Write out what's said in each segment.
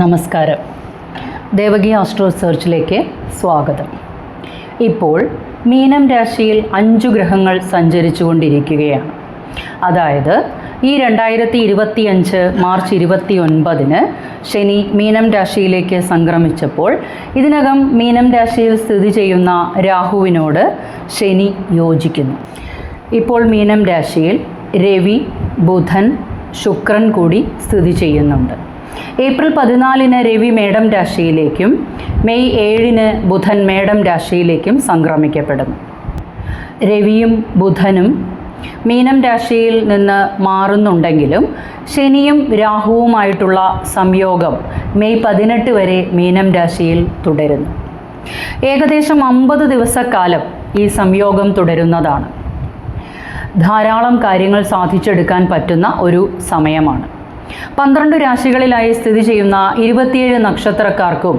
നമസ്കാരം. ദേവകി ആസ്ട്രോ സെർച്ചിലേക്ക് സ്വാഗതം. ഇപ്പോൾ മീനം രാശിയിൽ അഞ്ചു ഗ്രഹങ്ങൾ സഞ്ചരിച്ചു കൊണ്ടിരിക്കുകയാണ്. അതായത് ഈ രണ്ടായിരത്തി ഇരുപത്തി അഞ്ച് മാർച്ച് ഇരുപത്തി ഒൻപതിന് ശനി മീനം രാശിയിലേക്ക് സംക്രമിച്ചപ്പോൾ ഇതിനകം മീനം രാശിയിൽ സ്ഥിതി ചെയ്യുന്ന രാഹുവിനോട് ശനി യോജിക്കുന്നു. ഇപ്പോൾ മീനം രാശിയിൽ രവി ബുധൻ ശുക്രൻ കൂടി സ്ഥിതി ചെയ്യുന്നുണ്ട്. ഏപ്രിൽ പതിനാലിന് രവി മേടം രാശിയിലേക്കും മെയ് ഏഴിന് ബുധൻ മേടം രാശിയിലേക്കും സംക്രമിക്കപ്പെടുന്നു. രവിയും ബുധനും മീനം രാശിയിൽ നിന്ന് മാറുന്നുണ്ടെങ്കിലും ശനിയും രാഹുവുമായിട്ടുള്ള സംയോഗം മെയ് പതിനെട്ട് വരെ മീനം രാശിയിൽ തുടരുന്നു. ഏകദേശം അമ്പത് ദിവസക്കാലം ഈ സംയോഗം തുടരുന്നതാണ്. ധാരാളം കാര്യങ്ങൾ സാധിച്ചെടുക്കാൻ പറ്റുന്ന ഒരു സമയമാണ്. പന്ത്രണ്ട് രാശികളിലായി സ്ഥിതി ചെയ്യുന്ന ഇരുപത്തിയേഴ് നക്ഷത്രക്കാർക്കും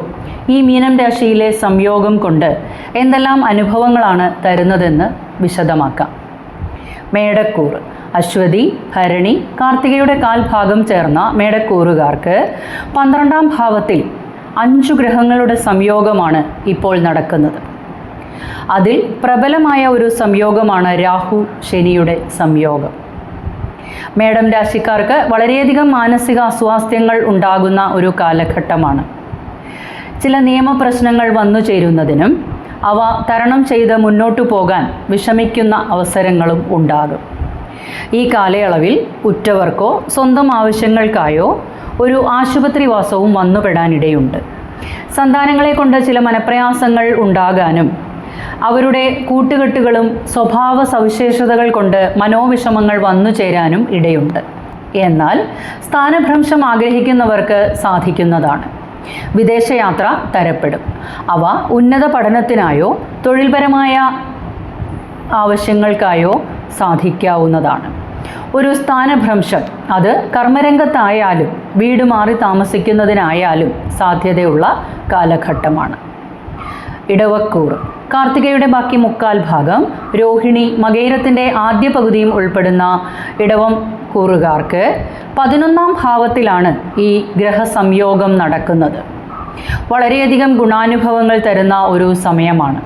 ഈ മീനം രാശിയിലെ സംയോഗം കൊണ്ട് എന്തെല്ലാം അനുഭവങ്ങളാണ് തരുന്നതെന്ന് വിശദമാക്കാം. മേടക്കൂർ. അശ്വതി ഭരണി കാർത്തികയുടെ കാൽഭാഗം ചേർന്ന മേടക്കൂറുകാർക്ക് പന്ത്രണ്ടാം ഭാവത്തിൽ അഞ്ചു ഗ്രഹങ്ങളുടെ സംയോഗമാണ് ഇപ്പോൾ നടക്കുന്നത്. അതിൽ പ്രബലമായ ഒരു സംയോഗമാണ് രാഹു ശനിയുടെ സംയോഗം. മേടം രാശിക്കാർക്ക് വളരെയധികം മാനസിക അസ്വാസ്ഥ്യങ്ങൾ ഉണ്ടാകുന്ന ഒരു കാലഘട്ടമാണ്. ചില നിയമപ്രശ്നങ്ങൾ വന്നു ചേരുന്നതിനും അവ തരണം ചെയ്ത് മുന്നോട്ടു പോകാൻ വിഷമിക്കുന്ന അവസരങ്ങളും ഉണ്ടാകും. ഈ കാലയളവിൽ ഉറ്റവർക്കോ സ്വന്തം ആവശ്യങ്ങൾക്കായോ ഒരു ആശുപത്രിവാസവും വന്നുപെടാനിടയുണ്ട്. സന്താനങ്ങളെ കൊണ്ട് ചില മനപ്രയാസങ്ങൾ ഉണ്ടാകാനും അവരുടെ കൂട്ടുകെട്ടുകളും സ്വഭാവ സവിശേഷതകൾ കൊണ്ട് മനോവിഷമങ്ങൾ വന്നു ചേരാനും ഇടയുണ്ട്. എന്നാൽ സ്ഥാനഭ്രംശം ആഗ്രഹിക്കുന്നവർക്ക് സാധിക്കുന്നതാണ്. വിദേശയാത്ര തരപ്പെടും. അവ ഉന്നത പഠനത്തിനായോ തൊഴിൽപരമായ ആവശ്യങ്ങൾക്കായോ സാധിക്കാവുന്നതാണ്. ഒരു സ്ഥാനഭ്രംശം അത് കർമ്മരംഗത്തായാലും വീട് മാറി താമസിക്കുന്നതിനായാലും സാധ്യതയുള്ള കാലഘട്ടമാണ്. ഇടവക്കൂർ കാർത്തികയുടെ ബാക്കി മുക്കാൽ ഭാഗം രോഹിണി മകേരത്തിന്റെ ആദ്യ പകുതിയും ഉൾപ്പെടുന്ന ഇടവം കൂറുകാർക്ക് പതിനൊന്നാം ഭാവത്തിലാണ് ഈ ഗ്രഹസംയോഗം നടക്കുന്നത്. വളരെയധികം ഗുണാനുഭവങ്ങൾ തരുന്ന ഒരു സമയമാണ്.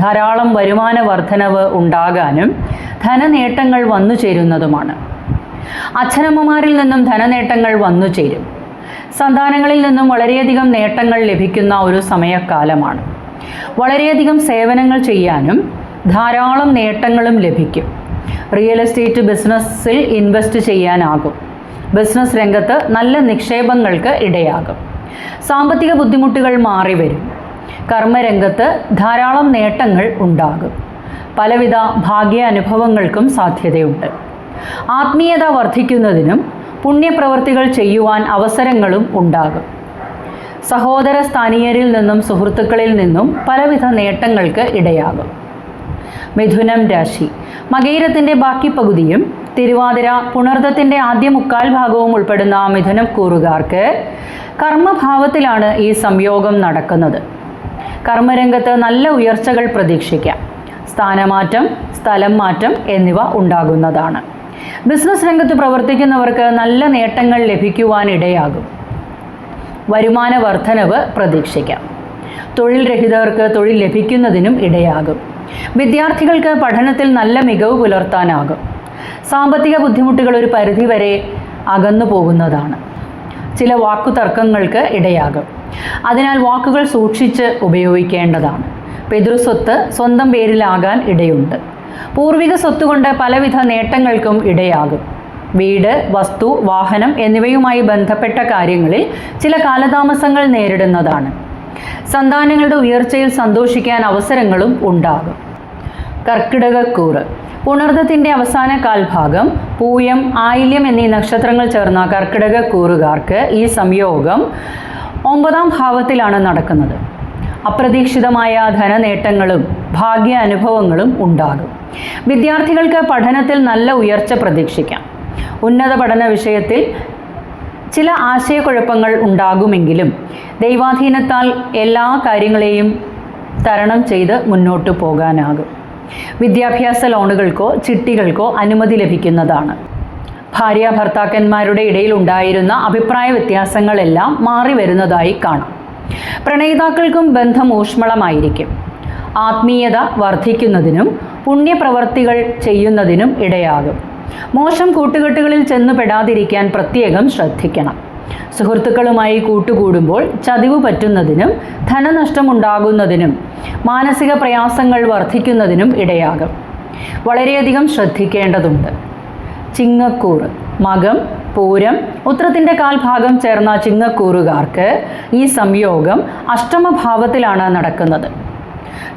ധാരാളം വരുമാന വർധനവ് ഉണ്ടാകാനും ധനനേട്ടങ്ങൾ വന്നു ചേരുന്നതുമാണ്. അച്ഛനമ്മമാരിൽ നിന്നും ധനനേട്ടങ്ങൾ വന്നു ചേരും. സന്താനങ്ങളിൽ നിന്നും വളരെയധികം നേട്ടങ്ങൾ ലഭിക്കുന്ന ഒരു സമയക്കാലമാണ് വളരെയധികം സേവനങ്ങൾ ചെയ്യാനും ധാരാളം നേട്ടങ്ങളും ലഭിക്കും. റിയൽ എസ്റ്റേറ്റ് ബിസിനസ്സിൽ ഇൻവെസ്റ്റ് ചെയ്യാനാകും. ബിസിനസ് രംഗത്ത് നല്ല നിക്ഷേപങ്ങൾക്ക് ഇടയാകും. സാമ്പത്തിക ബുദ്ധിമുട്ടുകൾ മാറി വരും. കർമ്മരംഗത്ത് ധാരാളം നേട്ടങ്ങൾ ഉണ്ടാകും. പലവിധ ഭാഗ്യ അനുഭവങ്ങൾക്കും സാധ്യതയുണ്ട്. ആത്മീയത വർദ്ധിക്കുന്നതിനും പുണ്യപ്രവർത്തികൾ ചെയ്യുവാൻ അവസരങ്ങളും ഉണ്ടാകും. സഹോദര സ്ഥാനീയരിൽ നിന്നും സുഹൃത്തുക്കളിൽ നിന്നും പലവിധ നേട്ടങ്ങൾക്ക് ഇടയാകും. മിഥുനം രാശി. മകയിരത്തിന്റെ ബാക്കി പകുതിയും തിരുവാതിര പുണർദത്തിന്റെ ആദ്യ മുക്കാൽ ഭാഗവും ഉൾപ്പെടുന്ന മിഥുനം കൂറുകാർക്ക് കർമ്മഭാവത്തിലാണ് ഈ സംയോഗം നടക്കുന്നത്. കർമ്മരംഗത്ത് നല്ല ഉയർച്ചകൾ പ്രതീക്ഷിക്കാം. സ്ഥാനമാറ്റം സ്ഥലം മാറ്റം എന്നിവ ഉണ്ടാകുന്നതാണ്. ബിസിനസ് രംഗത്ത് പ്രവർത്തിക്കുന്നവർക്ക് നല്ല നേട്ടങ്ങൾ ലഭിക്കുവാനിടയാകും വരുമാന വർധനവ് പ്രതീക്ഷിക്കാം. തൊഴിൽ രഹിതർക്ക് തൊഴിൽ ലഭിക്കുന്നതിനും ഇടയാകും. വിദ്യാർത്ഥികൾക്ക് പഠനത്തിൽ നല്ല മികവ് പുലർത്താനാകും. സാമ്പത്തിക ബുദ്ധിമുട്ടുകൾ ഒരു പരിധിവരെ അകന്നു പോകുന്നതാണ്. ചില വാക്കുതർക്കങ്ങൾക്ക് ഇടയാകും. അതിനാൽ വാക്കുകൾ സൂക്ഷിച്ച് ഉപയോഗിക്കേണ്ടതാണ്. പിതൃസ്വത്ത് സ്വന്തം പേരിലാകാൻ ഇടയുണ്ട്. പൂർവിക സ്വത്തുകൊണ്ട് പലവിധ നേട്ടങ്ങൾക്കും ഇടയാകും. വീട് വസ്തു വാഹനം എന്നിവയുമായി ബന്ധപ്പെട്ട കാര്യങ്ങളിൽ ചില കാലതാമസങ്ങൾ നേരിടുന്നതാണ്. സന്താനങ്ങളുടെ ഉയർച്ചയിൽ സന്തോഷിക്കാൻ അവസരങ്ങളും ഉണ്ടാകും. കർക്കിടകക്കൂറ്. പുണർദത്തിന്റെ അവസാന കാൽഭാഗം പൂയം ആയില്യം എന്നീ നക്ഷത്രങ്ങൾ ചേർന്ന കർക്കിടകക്കൂറുകാർക്ക് ഈ സംയോഗം ഒമ്പതാം ഭാവത്തിലാണ് നടക്കുന്നത്. അപ്രതീക്ഷിതമായ ധനനേട്ടങ്ങളും ഭാഗ്യ അനുഭവങ്ങളും ഉണ്ടാകും. വിദ്യാർത്ഥികൾക്ക് പഠനത്തിൽ നല്ല ഉയർച്ച പ്രതീക്ഷിക്കാം. ഉന്നത പഠന വിഷയത്തിൽ ചില ആശയക്കുഴപ്പങ്ങൾ ഉണ്ടാകുമെങ്കിലും ദൈവാധീനത്താൽ എല്ലാ കാര്യങ്ങളെയും തരണം ചെയ്ത് മുന്നോട്ട് പോകാനാകും. വിദ്യാഭ്യാസ ലോണുകൾക്കോ ചിട്ടികൾക്കോ അനുമതി ലഭിക്കുന്നതാണ്. ഭാര്യ ഭർത്താക്കന്മാരുടെ ഇടയിൽ ഉണ്ടായിരുന്ന അഭിപ്രായ വ്യത്യാസങ്ങളെല്ലാം മാറി വരുന്നതായി കാണാം. പ്രണയിതാക്കൾക്കും ബന്ധം ഊഷ്മളമായിരിക്കും. ആത്മീയത വർദ്ധിക്കുന്നതിനും പുണ്യപ്രവർത്തികൾ ചെയ്യുന്നതിനും ഇടയാകും. മോശം കൂട്ടുകെട്ടുകളിൽ ചെന്ന് പെടാതിരിക്കാൻ പ്രത്യേകം ശ്രദ്ധിക്കണം. സുഹൃത്തുക്കളുമായി കൂട്ടുകൂടുമ്പോൾ ചതിവ് പറ്റുന്നതിനും ധനനഷ്ടമുണ്ടാകുന്നതിനും മാനസിക പ്രയാസങ്ങൾ വർദ്ധിക്കുന്നതിനും ഇടയാകും. വളരെയധികം ശ്രദ്ധിക്കേണ്ടതുണ്ട്. ചിങ്ങക്കൂറ് മകം പൂരം ഉത്രത്തിന്റെ കാൽഭാഗം ചേർന്ന ചിങ്ങക്കൂറുകാർക്ക് ഈ സംയോഗം അഷ്ടമഭാവത്തിലാണ് നടക്കുന്നത്.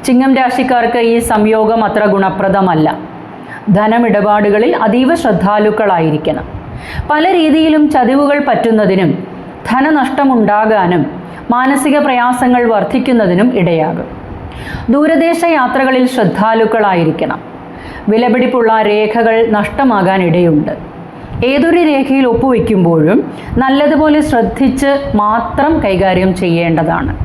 ചിങ്ങം രാശിക്കാർക്ക് ഈ സംയോഗം അത്ര ഗുണപ്രദമല്ല. ധനമിടപാടുകളിൽ അതീവ ശ്രദ്ധാലുക്കളായിരിക്കണം. പല രീതിയിലും ചതിവുകൾ പറ്റുന്നതിനും ധനനഷ്ടമുണ്ടാകാനും മാനസിക പ്രയാസങ്ങൾ വർദ്ധിക്കുന്നതിനും ഇടയാകും. ദൂരദേശ യാത്രകളിൽ ശ്രദ്ധാലുക്കളായിരിക്കണം. വിലപിടിപ്പുള്ള രേഖകൾ നഷ്ടമാകാൻ ഇടയുണ്ട് ഏതൊരു രേഖയിൽ ഒപ്പുവെക്കുമ്പോഴും നല്ലതുപോലെ ശ്രദ്ധിച്ച് മാത്രം കൈകാര്യം ചെയ്യേണ്ടതാണ്.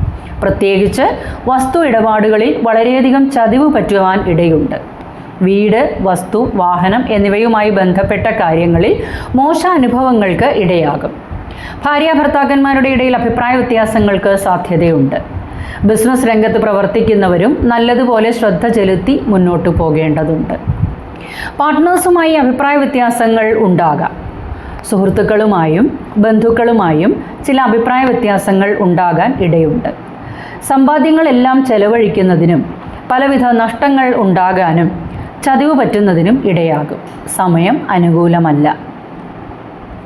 പ്രത്യേകിച്ച് വസ്തു ഇടപാടുകളിൽ വളരെയധികം ചതിവ് പറ്റുവാൻ ഇടയുണ്ട്. വീട് വസ്തു വാഹനം എന്നിവയുമായി ബന്ധപ്പെട്ട കാര്യങ്ങളിൽ മോശ അനുഭവങ്ങൾക്ക് ഇടയാകും. ഭാര്യ ഭർത്താക്കന്മാരുടെ ഇടയിൽ അഭിപ്രായ വ്യത്യാസങ്ങൾക്ക് സാധ്യതയുണ്ട്. ബിസിനസ് രംഗത്ത് പ്രവർത്തിക്കുന്നവരും നല്ലതുപോലെ ശ്രദ്ധ ചെലുത്തി മുന്നോട്ട് പോകേണ്ടതുണ്ട്. പാർട്ട്നേഴ്സുമായി അഭിപ്രായ വ്യത്യാസങ്ങൾ ഉണ്ടാകാം. സുഹൃത്തുക്കളുമായും ബന്ധുക്കളുമായും ചില അഭിപ്രായ വ്യത്യാസങ്ങൾ ഉണ്ടാകാൻ ഇടയുണ്ട്. സമ്പാദ്യങ്ങളെല്ലാം ചെലവഴിക്കുന്നതിനും പലവിധ നഷ്ടങ്ങൾ ഉണ്ടാകാനും ചതിവ് പറ്റുന്നതിനും ഇടയാകും. സമയം അനുകൂലമല്ല.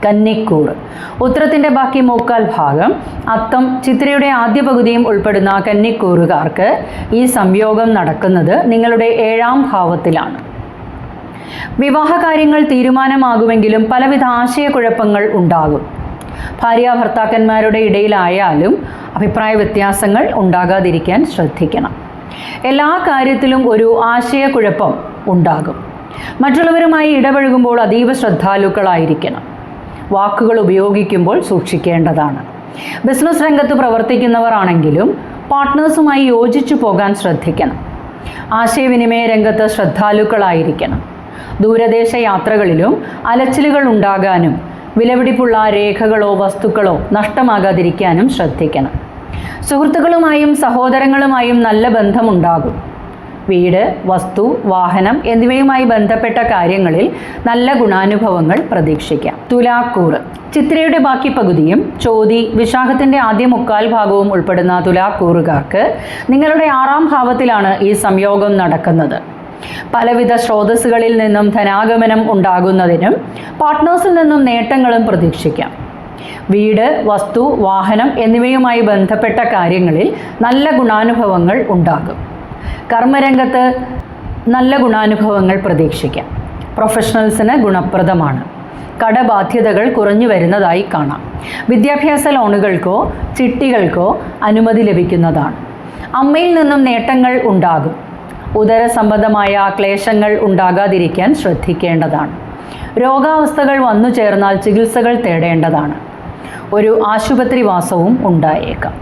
കന്നിക്കൂർ ഉത്തരത്തിന്റെ ബാക്കി മുക്കാൽ ഭാഗം അത്തം ചിത്രയുടെ ആദ്യ പകുതിയും ഉൾപ്പെടുന്ന കന്നിക്കൂറുകാർക്ക് ഈ സംയോഗം നടക്കുന്നത് നിങ്ങളുടെ ഏഴാം ഭാവത്തിലാണ്. വിവാഹകാര്യങ്ങൾ തീരുമാനമാകുമെങ്കിലും പലവിധ ആശയക്കുഴപ്പങ്ങൾ ഉണ്ടാകും. ഭാര്യ ഭർത്താക്കന്മാരുടെ ഇടയിലായാലും അഭിപ്രായ വ്യത്യാസങ്ങൾ ഉണ്ടാകാതിരിക്കാൻ ശ്രദ്ധിക്കണം. എല്ലാ കാര്യത്തിലും ഒരു ആശയക്കുഴപ്പം ഉണ്ടാകും. മറ്റുള്ളവരുമായി ഇടപഴകുമ്പോൾ അതീവ ശ്രദ്ധാലുക്കളായിരിക്കണം. വാക്കുകൾ ഉപയോഗിക്കുമ്പോൾ സൂക്ഷിക്കേണ്ടതാണ്. ബിസിനസ് രംഗത്ത് പ്രവർത്തിക്കുന്നവർ ആണെങ്കിലും പാർട്ട്നേഴ്സുമായി യോജിച്ചു പോകാൻ ശ്രദ്ധിക്കണം. ആശയവിനിമയ രംഗത്ത് ശ്രദ്ധാലുക്കളായിരിക്കണം. ദൂരദേശ യാത്രകളിലും അലച്ചിലുകൾ ഉണ്ടാകാനും വിലപിടിപ്പുള്ള രേഖകളോ വസ്തുക്കളോ നഷ്ടമാകാതിരിക്കാനും ശ്രദ്ധിക്കണം. സുഹൃത്തുക്കളുമായും സഹോദരങ്ങളുമായും നല്ല ബന്ധമുണ്ടാകും. വീട് വസ്തു വാഹനം എന്നിവയുമായി ബന്ധപ്പെട്ട കാര്യങ്ങളിൽ നല്ല ഗുണാനുഭവങ്ങൾ പ്രതീക്ഷിക്കാം. തുലാക്കൂറ്. ചിത്രയുടെ ബാക്കി പകുതിയും ചോതി വിശാഖത്തിന്റെ ആദ്യ മുക്കാൽ ഭാഗവും ഉൾപ്പെടുന്ന തുലാക്കൂറുകാർക്ക് നിങ്ങളുടെ ആറാം ഭാവത്തിലാണ് ഈ സംയോഗം നടക്കുന്നത്. പലവിധ സ്രോതസ്സുകളിൽ നിന്നും ധനാഗമനം ഉണ്ടാകുന്നതിനും പാർട്ട്നേഴ്സിൽ നിന്നും നേട്ടങ്ങളും പ്രതീക്ഷിക്കാം. വീട് വസ്തു വാഹനം എന്നിവയുമായി ബന്ധപ്പെട്ട കാര്യങ്ങളിൽ നല്ല ഗുണാനുഭവങ്ങൾ ഉണ്ടാകും. കർമ്മരംഗത്ത് നല്ല ഗുണാനുഭവങ്ങൾ പ്രതീക്ഷിക്കാം. പ്രൊഫഷണൽസിന് ഗുണപ്രദമാണ്. കടബാധ്യതകൾ കുറഞ്ഞു വരുന്നതായി കാണാം. വിദ്യാഭ്യാസ ലോണുകൾക്കോ ചിട്ടികൾക്കോ അനുമതി ലഭിക്കുന്നതാണ്. അമ്മയിൽ നിന്നും നേട്ടങ്ങൾ ഉണ്ടാകും. ഉദര സംബന്ധമായ ക്ലേശങ്ങൾ ഉണ്ടാകാതിരിക്കാൻ ശ്രദ്ധിക്കേണ്ടതാണ്. രോഗാവസ്ഥകൾ വന്നു ചേർന്നാൽ ചികിത്സകൾ തേടേണ്ടതാണ്. ഒരു ആശുപത്രി വാസവും ഉണ്ടായേക്കാം.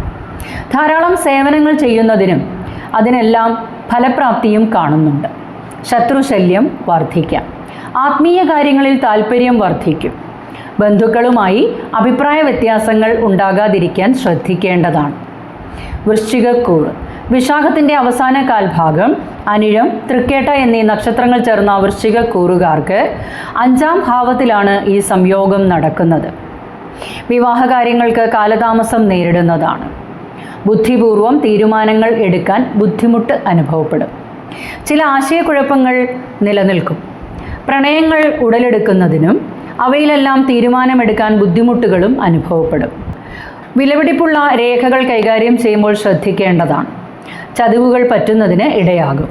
ധാരാളം സേവനങ്ങൾ ചെയ്യുന്നതിനും അതിനെല്ലാം ഫലപ്രാപ്തിയും കാണുന്നുണ്ട്. ശത്രുശല്യം വർദ്ധിക്കാം ആത്മീയ കാര്യങ്ങളിൽ താല്പര്യം വർദ്ധിക്കും ബന്ധുക്കളുമായി അഭിപ്രായ വ്യത്യാസങ്ങൾ ഉണ്ടാകാതിരിക്കാൻ ശ്രദ്ധിക്കേണ്ടതാണ്. വൃശ്ചികക്കൂറ്. വിശാഖത്തിന്റെ അവസാന കാൽഭാഗം അനിഴം തൃക്കേട്ട എന്നീ നക്ഷത്രങ്ങൾ ചേർന്ന വൃശ്ചികക്കൂറുകാർക്ക് അഞ്ചാം ഭാവത്തിലാണ് ഈ സംയോഗം നടക്കുന്നത്. വിവാഹകാര്യങ്ങൾക്ക് കാലതാമസം നേരിടുന്നതാണ്. ബുദ്ധിപൂർവം തീരുമാനങ്ങൾ എടുക്കാൻ ബുദ്ധിമുട്ട് അനുഭവപ്പെടും. ചില ആശയക്കുഴപ്പങ്ങൾ നിലനിൽക്കും. പ്രണയങ്ങൾ ഉടലെടുക്കുന്നതിനും അവയിലെല്ലാം തീരുമാനമെടുക്കാൻ ബുദ്ധിമുട്ടുകളും അനുഭവപ്പെടും. വിലപിടിപ്പുള്ള രേഖകൾ കൈകാര്യം ചെയ്യുമ്പോൾ ശ്രദ്ധിക്കേണ്ടതാണ്. ചതിവുകൾ പറ്റുന്നതിന് ഇടയാകും.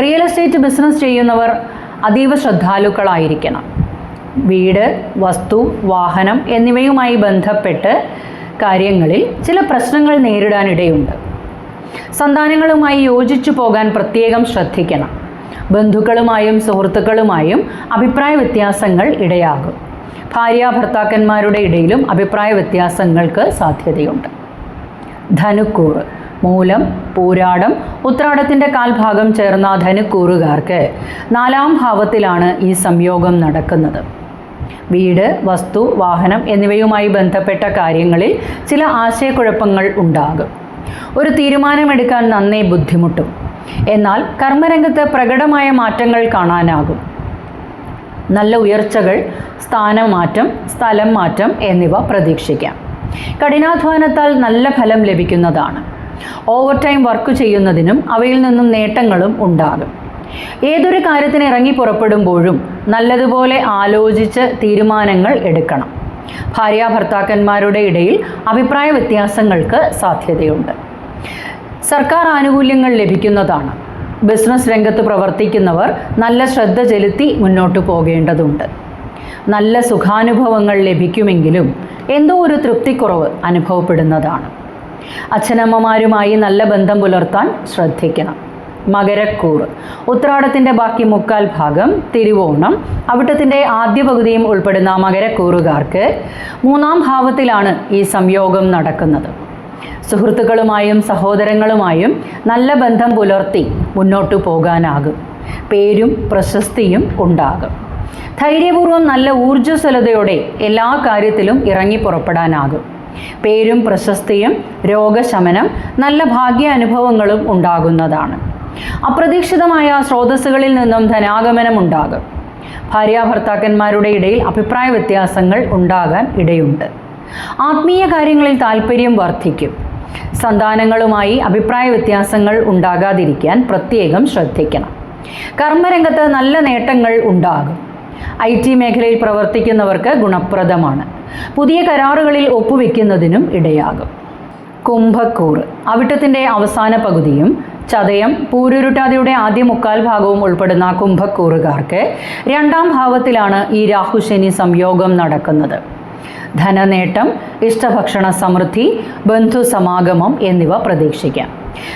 റിയൽ എസ്റ്റേറ്റ് ബിസിനസ് ചെയ്യുന്നവർ അതീവ ശ്രദ്ധാലുക്കളായിരിക്കണം. വീട് വസ്തു വാഹനം എന്നിവയുമായി ബന്ധപ്പെട്ട് കാര്യങ്ങളിൽ ചില പ്രശ്നങ്ങൾ നേരിടാനിടയുണ്ട്. സന്താനങ്ങളുമായി യോജിച്ചു പോകാൻ പ്രത്യേകം ശ്രദ്ധിക്കണം. ബന്ധുക്കളുമായും സുഹൃത്തുക്കളുമായും അഭിപ്രായ വ്യത്യാസങ്ങൾ ഇടയാകും. ഭാര്യ ഭർത്താക്കന്മാരുടെ ഇടയിലും അഭിപ്രായ വ്യത്യാസങ്ങൾക്ക് സാധ്യതയുണ്ട്. ധനുക്കൂറ് മൂലം പൂരാടം ഉത്രാടത്തിന്റെ കാൽഭാഗം ചേർന്ന ധനുക്കൂറുകാർക്ക് നാലാം ഭാവത്തിലാണ് ഈ സംയോഗം നടക്കുന്നത്. വീട് വസ്തു വാഹനം എന്നിവയുമായി ബന്ധപ്പെട്ട കാര്യങ്ങളിൽ ചില ആശയക്കുഴപ്പങ്ങൾ ഉണ്ടാകും. ഒരു തീരുമാനമെടുക്കാൻ നന്നേ ബുദ്ധിമുട്ടും. എന്നാൽ കർമ്മരംഗത്ത് പ്രകടമായ മാറ്റങ്ങൾ കാണാനാകും. നല്ല ഉയർച്ചകൾ സ്ഥാനമാറ്റം സ്ഥലം മാറ്റം എന്നിവ പ്രതീക്ഷിക്കാം. കഠിനാധ്വാനത്താൽ നല്ല ഫലം ലഭിക്കുന്നതാണ്. ഓവർ ടൈം വർക്ക് ചെയ്യുന്നതിനും അവയിൽ നിന്നും നേട്ടങ്ങളും ഉണ്ടാകും. ഏതൊരു കാര്യത്തിന് ഇറങ്ങി പുറപ്പെടുമ്പോഴും നല്ലതുപോലെ ആലോചിച്ച് തീരുമാനങ്ങൾ എടുക്കണം. ഭാര്യ ഭർത്താക്കന്മാരുടെ ഇടയിൽ അഭിപ്രായ വ്യത്യാസങ്ങൾക്ക് സാധ്യതയുണ്ട്. സർക്കാർ ആനുകൂല്യങ്ങൾ ലഭിക്കുന്നതാണ്. ബിസിനസ് രംഗത്ത് പ്രവർത്തിക്കുന്നവർ നല്ല ശ്രദ്ധ ചെലുത്തി മുന്നോട്ട് പോകേണ്ടതുണ്ട്. നല്ല സുഖാനുഭവങ്ങൾ ലഭിക്കുമെങ്കിലും എന്തോ ഒരു തൃപ്തിക്കുറവ് അനുഭവപ്പെടുന്നതാണ്. അച്ഛനമ്മമാരുമായി നല്ല ബന്ധം പുലർത്താൻ ശ്രദ്ധിക്കണം. മകരക്കൂറ് ഉത്രാടത്തിന്റെ ബാക്കി മുക്കാൽ ഭാഗം തിരുവോണം. അവിട്ടത്തിന്റെ ആദ്യ പകുതിയും ഉൾപ്പെടുന്ന മകരക്കൂറുകാർക്ക് മൂന്നാം ഭാവത്തിലാണ് ഈ സംയോഗം നടക്കുന്നത്. സുഹൃത്തുക്കളുമായും സഹോദരങ്ങളുമായും നല്ല ബന്ധം പുലർത്തി മുന്നോട്ടു പോകാനാകും. പേരും പ്രശസ്തിയും ഉണ്ടാകും. ധൈര്യപൂർവം നല്ല ഊർജസ്വലതയോടെ എല്ലാ കാര്യത്തിലും ഇറങ്ങി പുറപ്പെടാനാകും. പേരും പ്രശസ്തിയും രോഗശമനം നല്ല ഭാഗ്യ അനുഭവങ്ങളും ഉണ്ടാകുന്നതാണ്. അപ്രതീക്ഷിതമായ സ്രോതസ്സുകളിൽ നിന്നും ധനാഗമനം ഉണ്ടാകും ഭാര്യാഭർത്താക്കന്മാരുടെ ഇടയിൽ അഭിപ്രായ വ്യത്യാസങ്ങൾ ഉണ്ടാകാൻ ഇടയുണ്ട്. ആത്മീയ കാര്യങ്ങളിൽ താല്പര്യം വർദ്ധിക്കും. സന്താനങ്ങളുമായി അഭിപ്രായ വ്യത്യാസങ്ങൾ ഉണ്ടാകാതിരിക്കാൻ പ്രത്യേകം ശ്രദ്ധിക്കണം. കർമ്മരംഗത്ത് നല്ല നേട്ടങ്ങൾ ഉണ്ടാകും. ഐ ടി മേഖലയിൽ പ്രവർത്തിക്കുന്നവർക്ക് ഗുണപ്രദമാണ്. പുതിയ കരാറുകളിൽ ഒപ്പുവെക്കുന്നതിനും ഇടയാകും. കുംഭക്കൂർ അവിട്ടത്തിന്റെ അവസാന പകുതിയും ചതയം പൂരുരുട്ടാതിയുടെ ആദ്യ മുക്കാൽ ഭാഗവും ഉൾപ്പെടുന്ന കുംഭക്കൂറുകാർക്ക് രണ്ടാം ഭാവത്തിലാണ് ഈ രാഹുശനി സംയോഗം നടക്കുന്നത്. ധനനേട്ടം ഇഷ്ടഭക്ഷണ സമൃദ്ധി ബന്ധു സമാഗമം എന്നിവ പ്രതീക്ഷിക്കാം.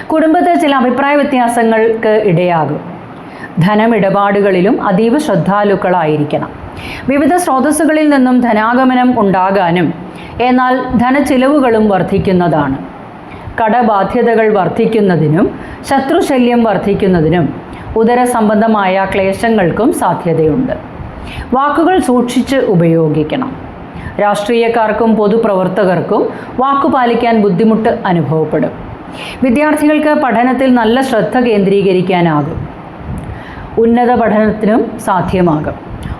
കുടുംബത്തിൽ ചില അഭിപ്രായ വ്യത്യാസങ്ങൾക്ക് ഇടയാകും. ധനമിടപാടുകളിലും അതീവ ശ്രദ്ധാലുക്കളായിരിക്കണം. വിവിധ സ്രോതസ്സുകളിൽ നിന്നും ധനാഗമനം ഉണ്ടാകാനും എന്നാൽ ധനച്ചിലവുകളും വർദ്ധിക്കുന്നതാണ്. കടബാധ്യതകൾ വർദ്ധിക്കുന്നതിനും ശത്രുശല്യം വർദ്ധിക്കുന്നതിനും ഉദര സംബന്ധമായ ക്ലേശങ്ങൾക്കും സാധ്യതയുണ്ട്. വാക്കുകൾ സൂക്ഷിച്ച് ഉപയോഗിക്കണം. രാഷ്ട്രീയക്കാർക്കും പൊതുപ്രവർത്തകർക്കും വാക്കുപാലിക്കാൻ ബുദ്ധിമുട്ട് അനുഭവപ്പെടും. വിദ്യാർത്ഥികൾക്ക് പഠനത്തിൽ നല്ല ശ്രദ്ധ കേന്ദ്രീകരിക്കാനാകും. ഉന്നത പഠനത്തിനും സാധ്യമാകും.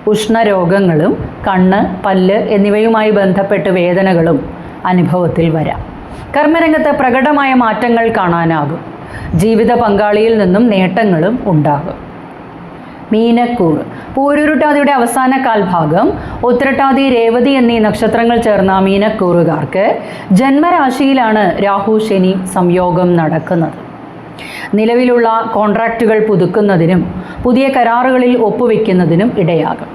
ഉഷ്ണരോഗങ്ങളും കണ്ണ് പല്ല് എന്നിവയുമായി ബന്ധപ്പെട്ട് വേദനകളും അനുഭവത്തിൽ വരാം. കർമ്മരംഗത്ത് പ്രകടമായ മാറ്റങ്ങൾ കാണാനാകും. ജീവിത പങ്കാളിയിൽ നിന്നും നേട്ടങ്ങളും ഉണ്ടാകും. മീനക്കൂർ. പൂരുരുട്ടാതിയുടെ അവസാന കാൽഭാഗം ഉത്തരട്ടാതി രേവതി എന്നീ നക്ഷത്രങ്ങൾ ചേർന്ന മീനക്കൂറുകാർക്ക് ജന്മരാശിയിലാണ് രാഹു ശനി സംയോഗം നടക്കുന്നത്. നിലവിലുള്ള കോൺട്രാക്റ്റുകൾ പുതുക്കുന്നതിനും പുതിയ കരാറുകളിൽ ഒപ്പുവെക്കുന്നതിനും ഇടയാകും.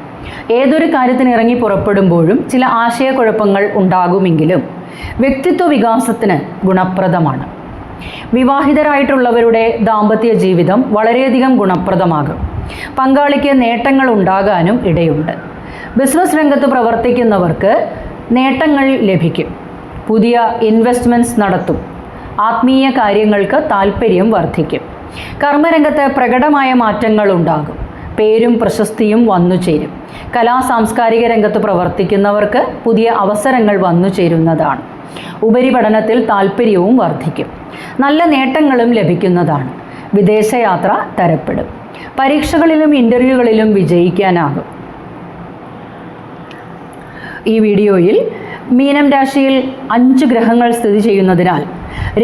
ഏതൊരു കാര്യത്തിനിറങ്ങി പുറപ്പെടുമ്പോഴും ചില ആശയക്കുഴപ്പങ്ങൾ ഉണ്ടാകുമെങ്കിലും വ്യക്തിത്വ വികാസത്തിന് ഗുണപ്രദമാണ്. വിവാഹിതരായിട്ടുള്ളവരുടെ ദാമ്പത്യ ജീവിതം വളരെയധികം ഗുണപ്രദമാകും. പങ്കാളിക്ക് നേട്ടങ്ങൾ ഉണ്ടാകാനും ഇടയുണ്ട്. ബിസിനസ് രംഗത്ത് പ്രവർത്തിക്കുന്നവർക്ക് നേട്ടങ്ങൾ ലഭിക്കും. പുതിയ ഇൻവെസ്റ്റ്മെന്റ്സ് നടത്തും. ആത്മീയ കാര്യങ്ങൾക്ക് താല്പര്യം വർദ്ധിക്കും. കർമ്മരംഗത്ത് പ്രകടമായ മാറ്റങ്ങൾ ഉണ്ടാകും. പേരും പ്രശസ്തിയും വന്നു ചേരും കലാ സാംസ്കാരിക രംഗത്ത് പ്രവർത്തിക്കുന്നവർക്ക് പുതിയ അവസരങ്ങൾ വന്നു ചേരുന്നതാണ്. ഉപരിപഠനത്തിൽ താല്പര്യവും വർദ്ധിക്കും. നല്ല നേട്ടങ്ങളും ലഭിക്കുന്നതാണ്. വിദേശയാത്ര തരപ്പെടും. പരീക്ഷകളിലും ഇന്റർവ്യൂകളിലും വിജയിക്കാനാകും. ഈ വീഡിയോയിൽ മീനം രാശിയിൽ അഞ്ച് ഗ്രഹങ്ങൾ സ്ഥിതി ചെയ്യുന്നതിനാൽ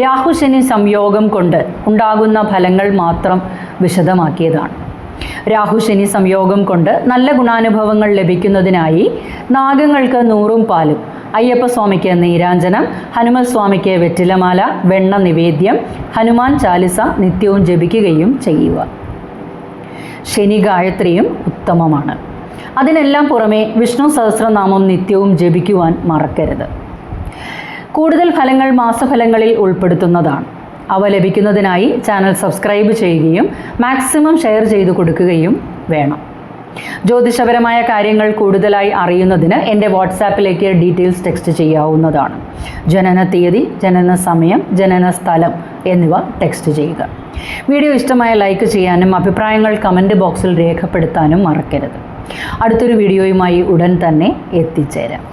രാഹുശനി സംയോഗം കൊണ്ട് ഉണ്ടാകുന്ന ഫലങ്ങൾ മാത്രം വിശദമാക്കിയതാണ്. രാഹുശനി സംയോഗം കൊണ്ട് നല്ല ഗുണാനുഭവങ്ങൾ ലഭിക്കുന്നതിനായി നാഗങ്ങൾക്ക് നൂറും പാലും അയ്യപ്പസ്വാമിക്ക് നീരാഞ്ജനം ഹനുമൽ സ്വാമിക്ക് വെറ്റിലമാല വെണ്ണ നിവേദ്യം ഹനുമാൻ ചാലിസ നിത്യവും ജപിക്കുകയും ചെയ്യുക. ശനി ഗായത്രിയും ഉത്തമമാണ്. അതിനെല്ലാം പുറമെ വിഷ്ണു സഹസ്രനാമം നിത്യവും ജപിക്കുവാൻ മറക്കരുത്. കൂടുതൽ ഫലങ്ങൾ മാസഫലങ്ങളിൽ ഉൾപ്പെടുത്തുന്നതാണ്. അവ ലഭിക്കുന്നതിനായി ചാനൽ സബ്സ്ക്രൈബ് ചെയ്യുകയും മാക്സിമം ഷെയർ ചെയ്തു കൊടുക്കുകയും വേണം. ജ്യോതിഷപരമായ കാര്യങ്ങൾ കൂടുതലായി അറിയുന്നതിന് എന്റെ വാട്സാപ്പിലേക്ക് ഡീറ്റെയിൽസ് ടെക്സ്റ്റ് ചെയ്യാവുന്നതാണ്. ജനന തീയതി ജനന സമയം ജനന സ്ഥലം എന്നിവ ടെക്സ്റ്റ് ചെയ്യുക. വീഡിയോ ഇഷ്ടമായ ലൈക്ക് ചെയ്യാനും അഭിപ്രായങ്ങൾ കമന്റ് ബോക്സിൽ രേഖപ്പെടുത്താനും മറക്കരുത്. അടുത്തൊരു വീഡിയോയുമായി ഉടൻ തന്നെ എത്തിച്ചേരാം.